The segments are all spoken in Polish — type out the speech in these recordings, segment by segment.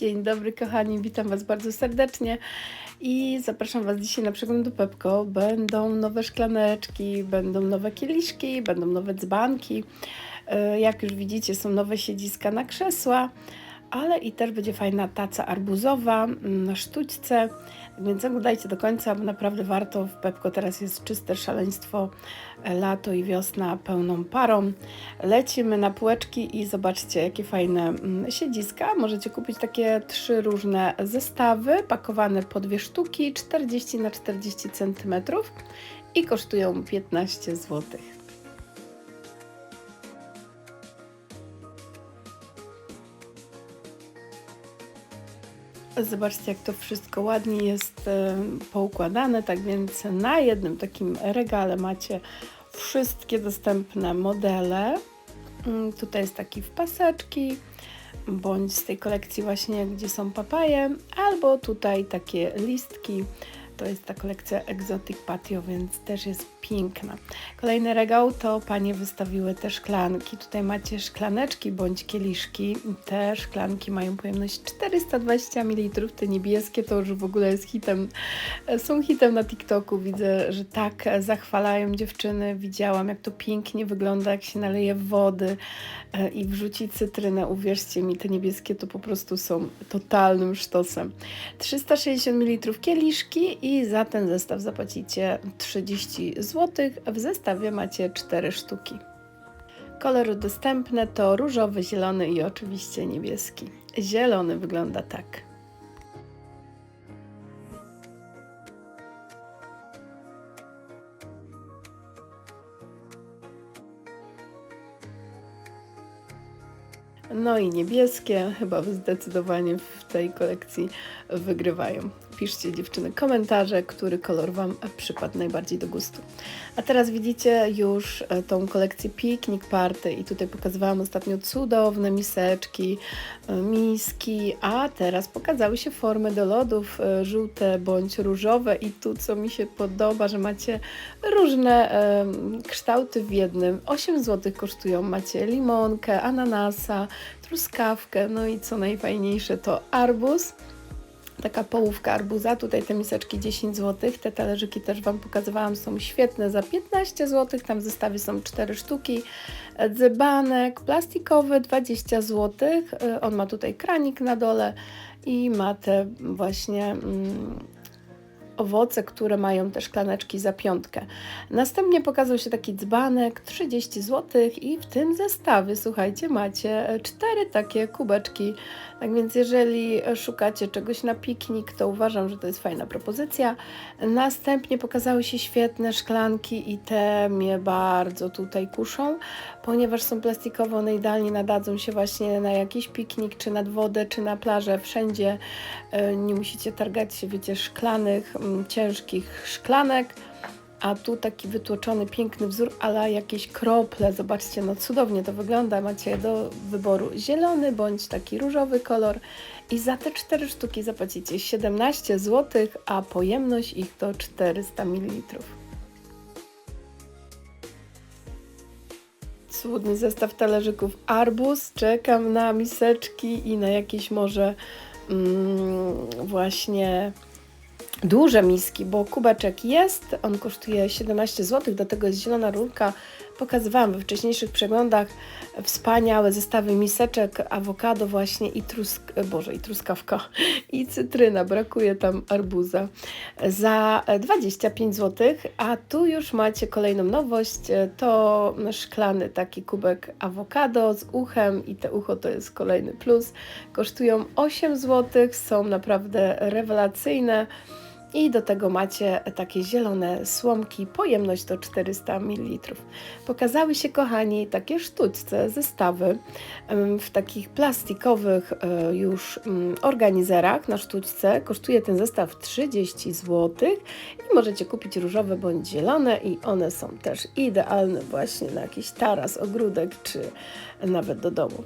Dzień dobry kochani, witam Was bardzo serdecznie i zapraszam Was dzisiaj na przegląd do Pepko. Będą nowe szklaneczki, będą nowe kieliszki, będą nowe dzbanki. E, Jak już widzicie są nowe siedziska na krzesła, ale i też będzie fajna taca arbuzowa mm, na sztućce. Więc oglądajcie do końca, bo naprawdę warto. W Pepko teraz jest czyste szaleństwo, e, lato i wiosna pełną parą. Lecimy na półeczki i zobaczcie, jakie fajne mm, siedziska. Możecie kupić takie trzy różne zestawy, pakowane po dwie sztuki, 40 na 40 cm i kosztują 15 zł. Zobaczcie, jak to wszystko ładnie jest e, poukładane. Tak więc na jednym takim regale macie wszystkie dostępne modele. Mm, Tutaj jest taki w paseczki, bądź z tej kolekcji właśnie, gdzie są papaje, albo tutaj takie listki. To jest ta kolekcja Exotic Patio, więc też jest piękna. Kolejny regał to panie wystawiły te szklanki. Tutaj macie szklaneczki bądź kieliszki. Te szklanki mają pojemność 420 ml. Te niebieskie to już w ogóle jest hitem. Są hitem na TikToku. Widzę, że tak zachwalają dziewczyny. Widziałam, jak to pięknie wygląda, jak się naleje wody e, i wrzuci cytrynę. Uwierzcie mi, te niebieskie to po prostu są totalnym sztosem. 360 ml kieliszki i za ten zestaw zapłacicie 30 zł. W zestawie macie 4 sztuki. Kolory dostępne to różowy, zielony i oczywiście niebieski. Zielony wygląda tak. No i niebieskie chyba zdecydowanie w tej kolekcji wygrywają. Piszcie dziewczyny komentarze, który kolor Wam przypadł najbardziej do gustu. A teraz widzicie już e, tą kolekcję Picnic Party i tutaj pokazywałam ostatnio cudowne miseczki, e, miski, a teraz pokazały się formy do lodów, e, żółte bądź różowe i tu co mi się podoba, że macie różne kształty w jednym. 8 zł kosztują, macie limonkę, ananasa, truskawkę, no i co najfajniejsze to arbuz taka połówka arbuza. Tutaj te miseczki 10 zł. Te talerzyki też Wam pokazywałam, są świetne za 15 zł. Tam w zestawie są 4 sztuki. Dzbanek plastikowy 20 zł. On ma tutaj kranik na dole i ma te właśnie. Mm, owoce, które mają te szklaneczki za piątkę. Następnie pokazał się taki dzbanek 30 zł i w tym zestawie, słuchajcie, macie cztery takie kubeczki. Tak więc jeżeli szukacie czegoś na piknik, to uważam, że to jest fajna propozycja. Następnie pokazały się świetne szklanki i te mnie bardzo tutaj kuszą, ponieważ są plastikowe, one idealnie nadadzą się właśnie na jakiś piknik, czy nad wodę, czy na plażę, wszędzie. E, Nie musicie targać się, wiecie, szklanych, ciężkich szklanek. A tu taki wytłoczony, piękny wzór, ale jakieś krople. Zobaczcie, no cudownie to wygląda. Macie do wyboru zielony bądź taki różowy kolor. I za te cztery sztuki zapłacicie 17 zł, a pojemność ich to 400 ml. Cudny zestaw talerzyków arbuz. Czekam na miseczki i na jakieś może mm, właśnie duże miski, bo kubeczek jest, on kosztuje 17 zł, do tego jest zielona rurka. Pokazywałam we wcześniejszych przeglądach wspaniałe zestawy miseczek, awokado właśnie i trusk, e, Boże, i truskawka i cytryna, brakuje tam arbuza za 25 zł, a tu już macie kolejną nowość, e, to szklany taki kubek awokado z uchem i te ucho to jest kolejny plus, kosztują 8 zł, są naprawdę rewelacyjne. I do tego macie takie zielone słomki, pojemność to 400 ml. Pokazały się, kochani, takie sztućce, zestawy w takich plastikowych e, już mm, organizerach na sztućce. Kosztuje ten zestaw 30 zł i możecie kupić różowe bądź zielone i one są też idealne właśnie na jakiś taras, ogródek czy nawet do domu.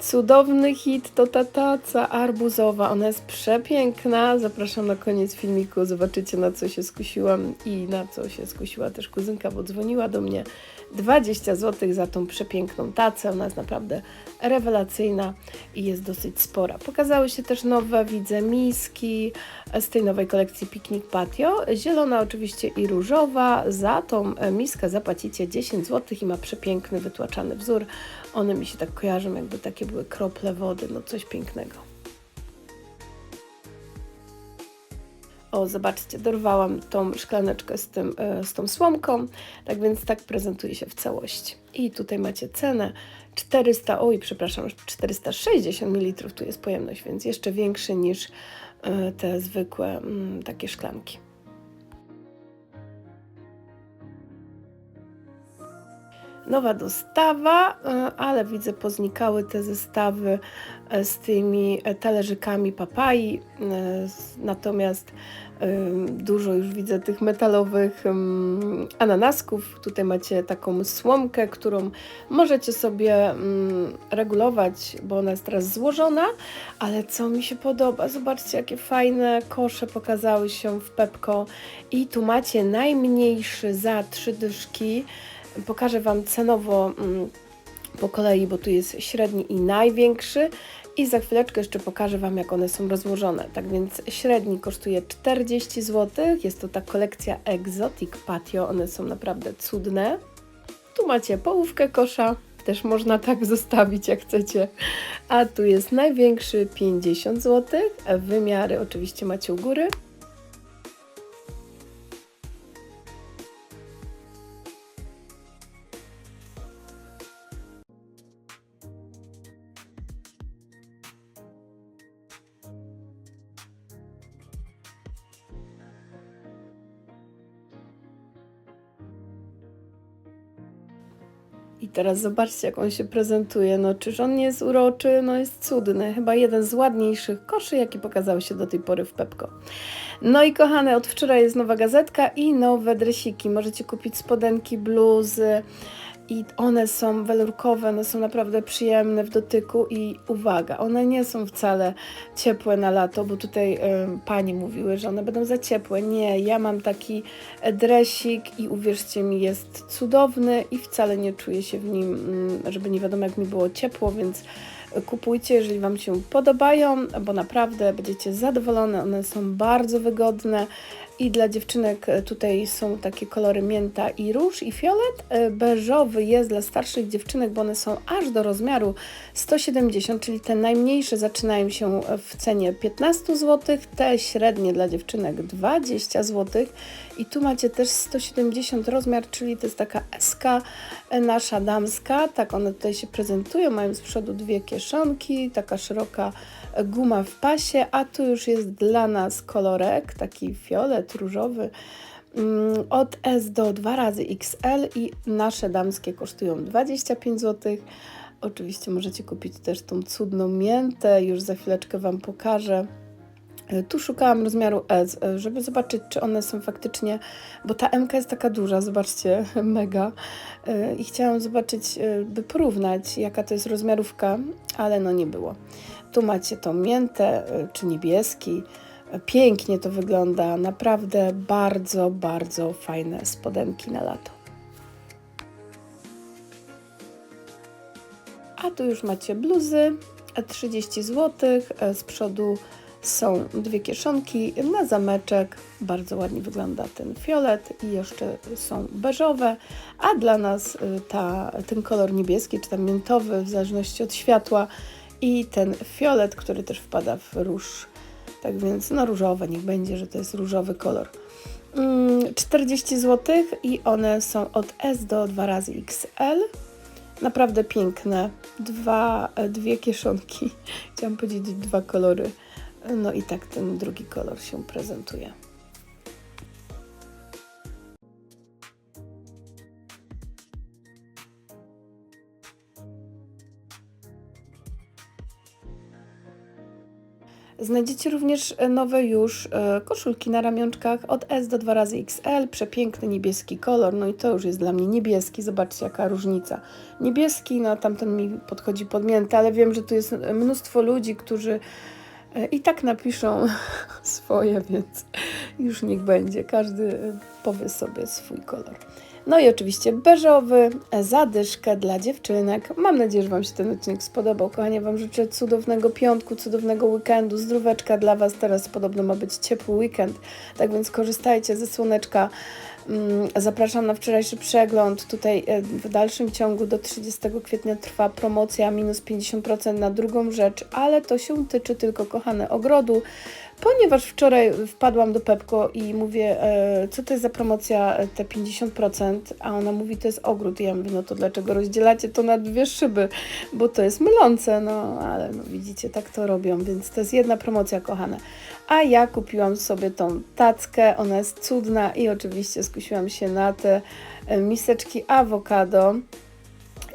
Cudowny hit to ta taca arbuzowa. Ona jest przepiękna. Zapraszam na koniec filmiku. Zobaczycie na co się skusiłam i na co się skusiła też kuzynka, bo dzwoniła do mnie. 20 zł za tą przepiękną tacę. Ona jest naprawdę rewelacyjna i jest dosyć spora. Pokazały się też nowe, widzę, miski z tej nowej kolekcji Picnic Patio. Zielona oczywiście i różowa. Za tą miskę zapłacicie 10 zł i ma przepiękny, wytłaczany wzór. One mi się tak kojarzą, jakby takie były krople wody, no coś pięknego. O, zobaczcie, dorwałam tą szklaneczkę z, tym, e, z tą słomką, tak więc tak prezentuje się w całości. I tutaj macie cenę 400, oj, przepraszam, 460 ml tu jest pojemność, więc jeszcze większy niż e, te zwykłe mm, takie szklanki. Nowa dostawa, e, ale widzę poznikały te zestawy e, z tymi e, talerzykami papai, natomiast dużo już widzę tych metalowych ananasków. Tutaj macie taką słomkę, którą możecie sobie regulować, bo ona jest teraz złożona, ale co mi się podoba, zobaczcie jakie fajne kosze pokazały się w Pepko i tu macie najmniejszy za trzy dyszki, Pokażę Wam cenowo mm, po kolei, bo tu jest średni i największy. I za chwileczkę jeszcze pokażę Wam, jak one są rozłożone. Tak więc średni kosztuje 40 zł. Jest to ta kolekcja Exotic Patio. One są naprawdę cudne. Tu macie połówkę kosza. Też można tak zostawić, jak chcecie. A tu jest największy 50 zł. Wymiary oczywiście macie u góry. I teraz zobaczcie, jak on się prezentuje. No, czyż on nie jest uroczy? No, jest cudny. Chyba jeden z ładniejszych koszy, jakie pokazały się do tej pory w Pepko. No i kochane, od wczoraj jest nowa gazetka i nowe dresiki. Możecie kupić spodenki, bluzy, i one są welurkowe, one są naprawdę przyjemne w dotyku i uwaga, one nie są wcale ciepłe na lato, bo tutaj y, pani mówiły, że one będą za ciepłe. Nie, ja mam taki dresik i uwierzcie mi, jest cudowny i wcale nie czuję się w nim, y, żeby nie wiadomo jak mi było ciepło, więc kupujcie, jeżeli Wam się podobają, bo naprawdę będziecie zadowolone, one są bardzo wygodne. I dla dziewczynek tutaj są takie kolory mięta i róż i fiolet. E, beżowy jest dla starszych dziewczynek, bo one są aż do rozmiaru 170, czyli te najmniejsze zaczynają się w cenie 15 zł, te średnie dla dziewczynek 20 zł. I tu macie też 170 rozmiar, czyli to jest taka SK e, nasza damska. Tak one tutaj się prezentują, mają z przodu dwie kieszonki, taka szeroka guma w pasie, a tu już jest dla nas kolorek, taki fiolet różowy mm, od S do 2 razy XL i nasze damskie kosztują 25 zł. Oczywiście możecie kupić też tą cudną miętę, już za chwileczkę Wam pokażę. E, tu szukałam rozmiaru S, e, żeby zobaczyć, czy one są faktycznie, bo ta MK jest taka duża, zobaczcie, mega. E, I chciałam zobaczyć, by porównać, jaka to jest rozmiarówka, ale no nie było. Tu macie tą miętę czy niebieski. Pięknie to wygląda, naprawdę bardzo, bardzo fajne spodenki na lato. A tu już macie bluzy, 30 zł, z przodu są dwie kieszonki na zameczek. Bardzo ładnie wygląda ten fiolet i jeszcze są beżowe, a dla nas y, ta, ten kolor niebieski czy tam miętowy w zależności od światła i ten fiolet, który też wpada w róż. Tak więc no różowe, niech będzie, że to jest różowy kolor. 40 mm, zł i one są od S do 2 razy XL. Naprawdę piękne. Dwa, dwie kieszonki. Chciałam powiedzieć dwa kolory. No i tak ten drugi kolor się prezentuje. Znajdziecie również nowe już e, koszulki na ramionczkach od S do 2 razy XL, przepiękny niebieski kolor, no i to już jest dla mnie niebieski, zobaczcie jaka różnica. Niebieski, no tamten mi podchodzi podmięty, ale wiem, że tu jest mnóstwo ludzi, którzy e, i tak napiszą swoje, więc już niech będzie, każdy powie sobie swój kolor. No i oczywiście beżowy, e, zadyszkę dla dziewczynek. Mam nadzieję, że Wam się ten odcinek spodobał. Kochanie, Wam życzę cudownego piątku, cudownego weekendu. Zdróweczka dla Was. Teraz podobno ma być ciepły weekend, tak więc korzystajcie ze słoneczka. Mm, Zapraszam na wczorajszy przegląd. Tutaj e, w dalszym ciągu do 30 kwietnia trwa promocja minus 50% na drugą rzecz, ale to się tyczy tylko kochane ogrodu, ponieważ wczoraj wpadłam do Pepko i mówię, e, co to jest za promocja e, te 50%, a ona mówi, to jest ogród. I ja mówię, no to dlaczego rozdzielacie to na dwie szyby, bo to jest mylące, no ale no widzicie, tak to robią, więc to jest jedna promocja, kochane. A ja kupiłam sobie tą tackę, ona jest cudna i oczywiście skusiłam się na te e, miseczki awokado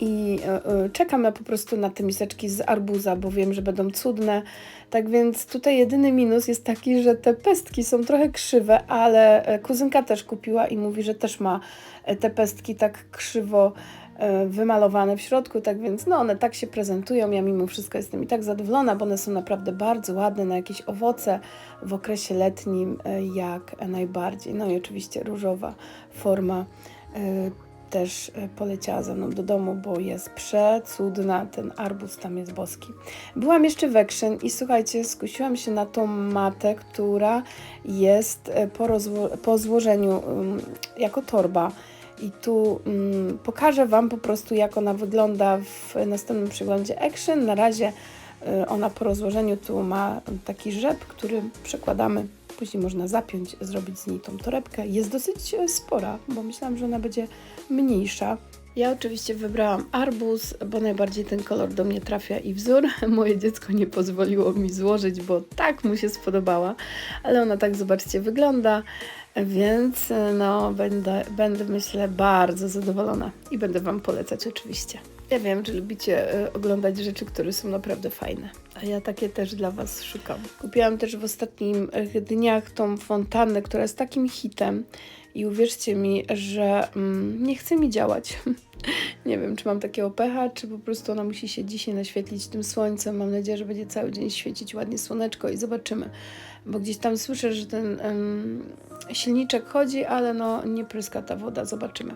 i e, e, czekam ja po prostu na te miseczki z arbuza, bo wiem, że będą cudne. Tak więc tutaj jedyny minus jest taki, że te pestki są trochę krzywe, ale kuzynka też kupiła i mówi, że też ma te pestki tak krzywo wymalowane w środku, tak więc no one tak się prezentują. Ja mimo wszystko jestem i tak zadowolona, bo one są naprawdę bardzo ładne na jakieś owoce w okresie letnim e, jak najbardziej. No i oczywiście różowa forma e, też e, poleciała ze mną do domu, bo jest przecudna, ten arbuz tam jest boski. Byłam jeszcze w Action i słuchajcie, skusiłam się na tą matę, która jest e, po, po złożeniu um, jako torba. I tu um, pokażę Wam po prostu, jak ona wygląda w następnym przeglądzie Action. Na razie e, ona po rozłożeniu tu ma taki rzep, który przekładamy. Później można zapiąć, zrobić z niej tą torebkę. Jest dosyć e, spora, bo myślałam, że ona będzie mniejsza. Ja oczywiście wybrałam arbuz, bo najbardziej ten kolor do mnie trafia i wzór. Moje dziecko nie pozwoliło mi złożyć, bo tak mu się spodobała, ale ona tak, zobaczcie, wygląda, więc e, no, będę, będę myślę bardzo zadowolona i będę Wam polecać oczywiście. Ja wiem, że lubicie e, oglądać rzeczy, które są naprawdę fajne, a ja takie też dla Was szukam. Kupiłam też w ostatnich dniach tą fontannę, która jest takim hitem i uwierzcie mi, że mm, nie chce mi działać. nie wiem, czy mam takiego pecha, czy po prostu ona musi się dzisiaj naświetlić tym słońcem. Mam nadzieję, że będzie cały dzień świecić ładnie słoneczko i zobaczymy. Bo gdzieś tam słyszę, że ten silniczek chodzi, ale no nie pryska ta woda. Zobaczymy.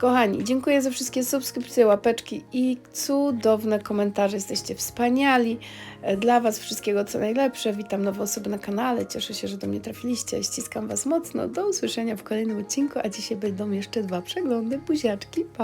Kochani, dziękuję za wszystkie subskrypcje, łapeczki i cudowne komentarze. Jesteście wspaniali. E, Dla Was wszystkiego co najlepsze. Witam nowe osoby na kanale. Cieszę się, że do mnie trafiliście. Ściskam Was mocno. Do usłyszenia w kolejnym odcinku, a dzisiaj będą jeszcze dwa przeglądy. Buziaczki. Pa!